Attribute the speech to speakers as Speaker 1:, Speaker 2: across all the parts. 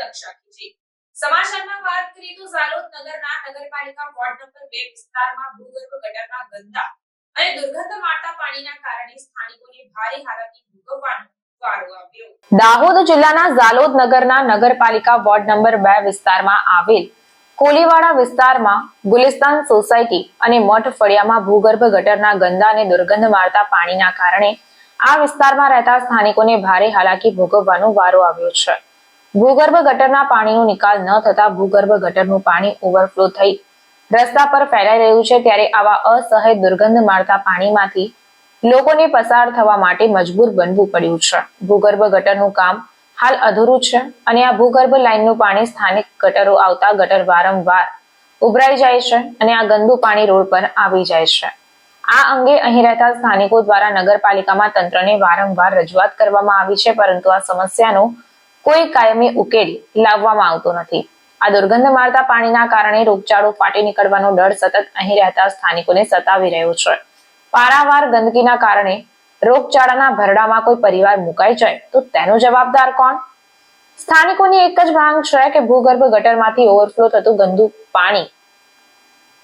Speaker 1: રક્ષા ખીચી સમાચારમાં વાત કરીએ તો ઝાલોદ નગરના નગરપાલિકા વોર્ડ નંબર 2 વિસ્તારમાં ભૂગર્ભ ગટરના ગંદા અને દુર્ગંધ મારતા પાણીના કારણે સ્થાનિકોને ભારે હાલાકી ભોગવવાનો દાહોદ જિલ્લાના ઝાલોદ નગરના નગરપાલિકા વોર્ડ નંબર બે વિસ્તારમાં આવેલ કોલીવાડા વિસ્તારમાં ગુલિસ્તાન સોસાયટી અને મઠ ફળિયામાં ભૂગર્ભ ગટરના ગંદા અને દુર્ગંધ મારતા પાણીના કારણે આ વિસ્તારમાં રહેતા સ્થાનિકોને ભારે હાલાકી ભોગવવાનો વારો આવ્યો છે. ભૂગર્ભ ગટરના પાણીનો નિકાલ ન થતા ભૂગર્ભ ગટરનું પાણી ઓવરફ્લો થઈ રસ્તા પર ફેલાઈ રહ્યું છે ત્યારે આવા અસહ્ય દુર્ગંધ મારતા પાણીમાંથી લોકોને પસાર થવા માટે મજબૂર બનવું પડ્યું છે. ભૂગર્ભ ગટરનું કામ હાલ અધૂરું છે અને આ ભૂગર્ભ લાઇનનું પાણી સ્થાનિક ગટરો આવતા ગટર વારંવાર ઉભરાઈ જાય છે અને આ ગંદુ પાણી રોડ પર આવી જાય છે. આ અંગે અહીં રહેતા સ્થાનિકો દ્વારા નગરપાલિકામાં તંત્રને વારંવાર રજૂઆત કરવામાં આવી છે, પરંતુ આ સમસ્યાનો કોઈ કાયમી ઉકેલ લાવવામાં આવતો નથી. આ દુર્ગંધ મારતા પાણીના કારણે રોગચાળો ફાટી નીકળવાનો ડર સતત અહીં રહેતા સ્થાનિકોને સતાવી રહ્યો છે. પારાવાર ગંદકીના કારણે રોગચાળાના ભરડામાં કોઈ પરિવાર મુકાઈ જાય, તો તેનો જવાબદાર કોણ? સ્થાનિકોની એક જ માંગ છે કે ભૂગર્ભ ગટરમાંથી ઓવરફ્લો થતું ગંદુ પાણી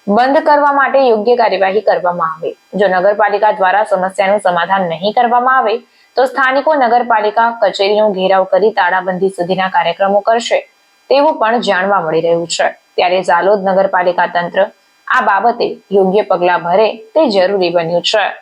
Speaker 1: બંધ કરવા માટે યોગ્ય કાર્યવાહી કરવામાં આવે. જો નગરપાલિકા દ્વારા સમસ્યાનું સમાધાન નહીં કરવામાં આવે, તો સ્થાનિકો નગરપાલિકા કચેરીનો ઘેરાવ કરી તાળાબંધી સુધીના કાર્યક્રમો કરશે. તેવું પણ જાણવા મળી રહ્યું છે. ત્યારે ઝાલોદ નગરપાલિકા તંત્ર આ બાબતે યોગ્ય પગલાં ભરે તે જરૂરી બન્યું છે.